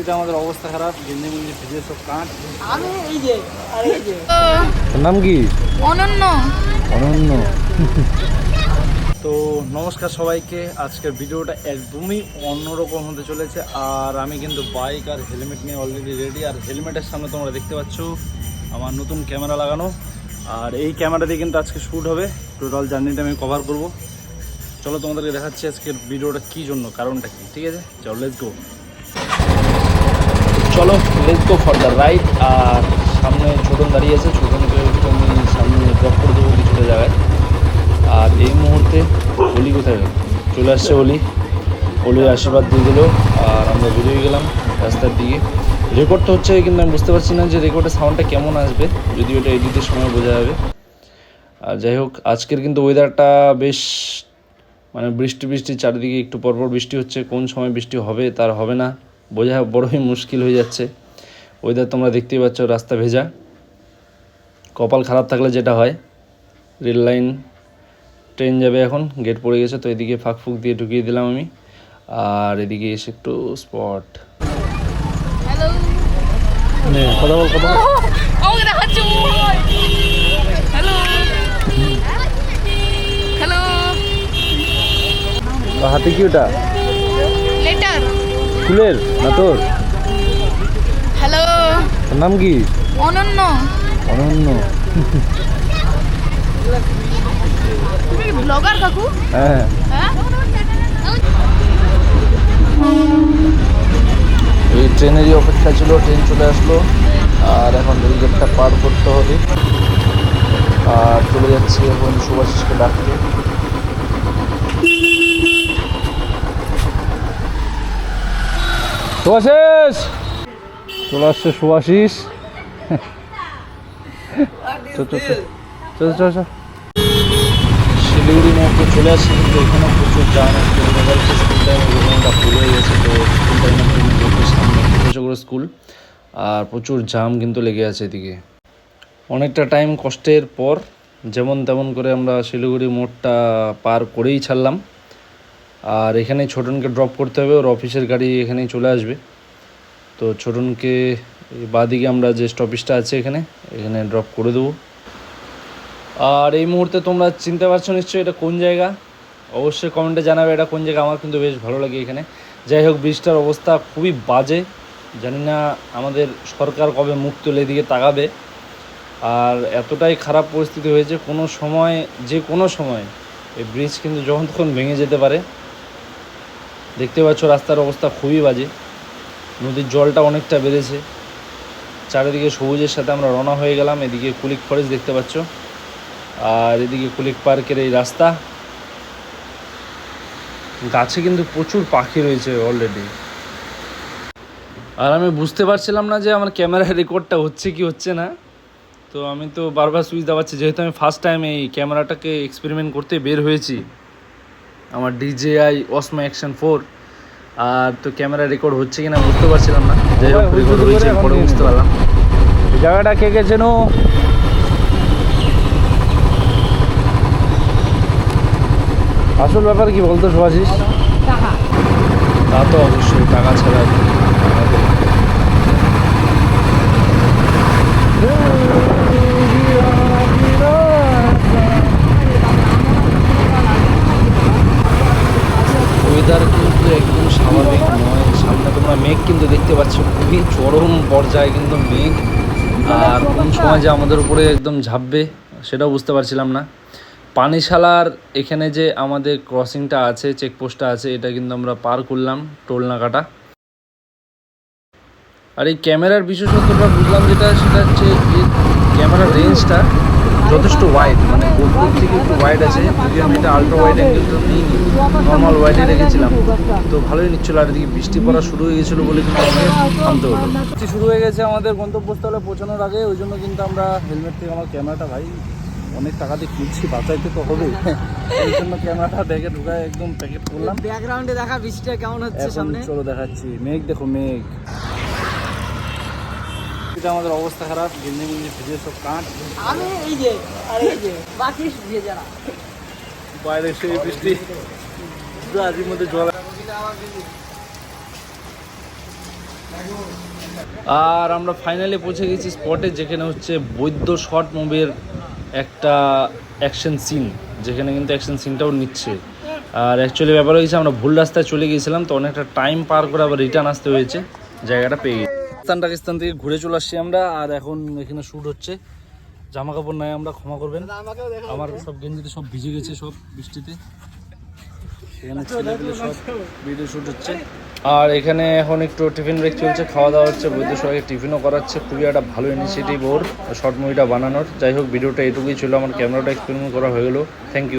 এটা আমাদের অবস্থা খারাপ গেঞ্জি মেঞ্জি ভিজে সব কাঠ। আমি এই যে আর এই যে। নাম কি? অনন্য। অনন্য। তো নমস্কার সবাইকে আজকের ভিডিওটা একদমই অন্যরকম হতে চলেছে আর আমি কিন্তু বাইক আর হেলমেট নিয়ে অলরেডি রেডি আর হেলমেটের সামনে তোমরা দেখতে পাচ্ছ আমার নতুন ক্যামেরা লাগানো। আর এই ক্যামেরা দিয়ে কিন্তু আজকে শ্যুট হবে টোটাল জার্নিটা আমি কভার করব। চলো তোমাদেরকে দেখাচ্ছি আজকের ভিডিওটা কী জন্য কারণটা কি ঠিক আছে? চলো লেটস গো চলো let's go for the ride আর সামনে ছোটন দাঁড়িয়ে আছে ছোটনকে আমি সামনে ড্রপ করে দেবো কিছুটা জায়গায়। আর এই মুহূর্তে অলি কোথায়? চলে আসছে অলি। অলির আশীর্বাদ দিয়ে দিল, আর আমরা বেরিয়ে গেলাম রাস্তার দিকে। রেকর্ড তো হচ্ছে কিন্তু আমি বুঝতে পারছি না যে রেকর্ডের সাউন্ডটা কেমন আসবে যদি ওটা এডিটের সময় বোঝা যাবে। আর যাই হোক, আজকের কিন্তু ওয়েদারটা বেশ মানে বৃষ্টি বৃষ্টি, চারিদিকে একটু পরপর বৃষ্টি হচ্ছে, কোন সময় বৃষ্টি হবে, তার হবে না। বোঝা বড়ই মুশকিল হয়ে যাচ্ছে। ওয়েদার তোমরা দেখতেই পাচ্ছ রাস্তা ভেজা। কপাল খারাপ থাকলে যেটা হয় রেল লাইন ট্রেন যাবে এখন গেট পড়ে গেছে তো এদিকে ফাঁক ফুক দিয়ে ঢুকিয়ে দিলাম আমি। আর এদিকে এসে একটু স্পট কথা বল কথা হাতে কি ওটা? ফুলের না তোর? হ্যালো। নাম কি? অনন্য। অনন্য। ব্লগার কাকু? হ্যাঁ। হ্যাঁ? এই ট্রেনেরই অপেক্ষা ছিল ট্রেন চলে আসলো। আর এখন রেল গেটটা পার করতে হবে। আর চলে যাচ্ছি এখন সুভাষিসকে ডাকতে। সুভাষিস! চলে আসছে চল শিলিগুড়ি মোড়কে চলে আসছে, কিন্তু এখানে প্রচুর জাম মোবাইলকে স্কুল টাইমে গেছে, তো স্কুল সামনে ছোটো স্কুল আর প্রচুর জাম কিন্তু লেগে আছে এদিকে। অনেকটা টাইম কষ্টের পর যেমন তেমন করে আমরা শিলিগুড়ি মোড়টা পার করেই ছাড়লাম। আর এখানে ছোটনকে ড্রপ করতে হবে, ওর অফিসের গাড়ি এখানেই চলে আসবে। তো ছোটনকে বাদিকে আমরা যে স্টপেজটা আছে এখানে এখানে ড্রপ করে দেবো। আর এই মুহূর্তে তোমরা চিনতে পারছ নিশ্চয়ই এটা কোন জায়গা? অবশ্যই কমেন্টে জানাবে এটা কোন জায়গা। আমার কিন্তু বেশ ভালো লাগে এখানে। যাই হোক, ব্রিজটার অবস্থা খুবই বাজে। জানি না আমাদের সরকার কবে মুখ তুলে এদিকে তাকাবে। আর এতটাই খারাপ পরিস্থিতি হয়েছে, কোনো সময়, যে কোনো সময় এই ব্রিজ কিন্তু যখন তখন ভেঙে যেতে পারে। দেখতে পাচ্ছ রাস্তার অবস্থা খুবই বাজে। নদীর জলটা অনেকটা বেড়েছে। চারিদিকে সবুজের সাথে আমরা রওনা হয়ে গেলাম। এদিকে কুলিক ফরেস্ট দেখতে পাচ্ছ। আর এদিকে কুলিক পার্কের এই রাস্তা। গাছে কিন্তু প্রচুর পাখি রয়েছে অলরেডি আর আমি বুঝতে পারছিলাম না যে আমার ক্যামেরা রেকর্ডটা হচ্ছে কি হচ্ছে না। তো আমি তো বারবার সুইচ দাবাচ্ছি। যেহেতু আমি ফার্স্ট টাইম এই ক্যামেরাটাকে এক্সপেরিমেন্ট করতে বের হয়েছি। আমার ডিজেআই অসমা অ্যাকশন ফোর আর তো ক্যামেরা রেকর্ড হচ্ছে কিনা বুঝতে পারছিলাম না। যাই হোক রেকর্ড হয়েছে পরে বুঝতে পারলাম। জায়গাটা কে কে চেনো? আসল ব্যাপার কি বলতো সুভাষিস তা তো অবশ্যই টাকা ছাড়া কি আমাদের- ওয়েদার কিন্তু একদম স্বাভাবিক নয় সামনে তোমরা মেঘ কিন্তু দেখতে পাচ্ছ খুবই চরম পর্যায়ে কিন্তু মেঘ, আর কোন সময় যে আমাদের উপরে একদম ঝাঁপবে, সেটাও বুঝতে পারছিলাম না। পানিশালার এখানে যে আমাদের ক্রসিংটা আছে চেকপোস্টটা আছে, এটা কিন্তু আমরা পার করলাম টোল নাকাটা আর এই ক্যামেরার বিশেষত্বটা বুঝলাম যেটা, সেটা হচ্ছে ক্যামেরার রেঞ্জটা যথেষ্ট ওয়াইড মানে গোপুর থেকে একটু ওয়াইড আছে যদি আমি এটা আলট্রা ওয়াইড অ্যাঙ্গেলটা নিই নর্মাল ওয়াইডে রেখেছিলাম। তো ভালোই নিচ্ছিল আর এদিকে বৃষ্টি পড়া শুরু হয়ে গেছিল বলে কিন্তু থামতে হলো। বৃষ্টি শুরু হয়ে গেছে আমাদের গন্তব্যস্থলে পৌঁছানোর আগে ওই জন্য কিন্তু আমরা হেলমেট থেকে আমার ক্যামেরাটা ভাই অনেক টাকা দিয়ে কিনছি বাঁচাইতে তো হবে। এই জন্য ক্যামেরাটা ব্যাগে ঢুকায় একদম প্যাকেট করলাম। ব্যাকগ্রাউন্ডে দেখা বৃষ্টিটা কেমন হচ্ছে সামনে? চলো দেখাচ্ছি। মেঘ দেখো মেঘ। এটা আমাদের অবস্থা খারাপ গেঞ্জি মেঞ্জি ভিজে সব কাঠ। আমি এই যে আর এই যে বাকি ভিজে যারা। বাইরে সেই বৃষ্টি গাড়ির মধ্যে জল আর আমরা ফাইনালি পৌঁছে গেছি স্পটে যেখানে হচ্ছে বৈদ্য শর্ট মুভির একটা অ্যাকশন সিন যেখানে কিন্তু অ্যাকশন সিনটাও নিচ্ছে। আর অ্যাকচুয়ালি ব্যাপার হয়েছে আমরা ভুল রাস্তায় চলে গিয়েছিলাম তো অনেকটা টাইম পার করে আবার রিটার্ন আসতে হয়েছে জায়গাটা পেয়ে গেছি। পাকিস্তান টাকিস্তান থেকে ঘুরে চলে আসছি আমরা আর এখন এখানে শ্যুট হচ্ছে। জামা কাপড় নাই আমরা ক্ষমা করবেন। আমার সব গেঞ্জিতে সব ভিজে গেছে সব বৃষ্টিতে। এখানে ছেলেগুলো সব ভিডিও শ্যুট হচ্ছে। আর এখানে এখন একটু টিফিন ব্রেক চলছে খাওয়া দাওয়া হচ্ছে। বৈদ্য সবাইকে টিফিনও করাচ্ছে। খুবই একটা ভালো ইনিশিয়েটিভ ওর শর্ট মুভিটা বানানোর। যাই হোক ভিডিওটা এটুকুই ছিল। আমার ক্যামেরাটা এক্সপেরিমেন্ট করা হয়ে গেলো। Thank you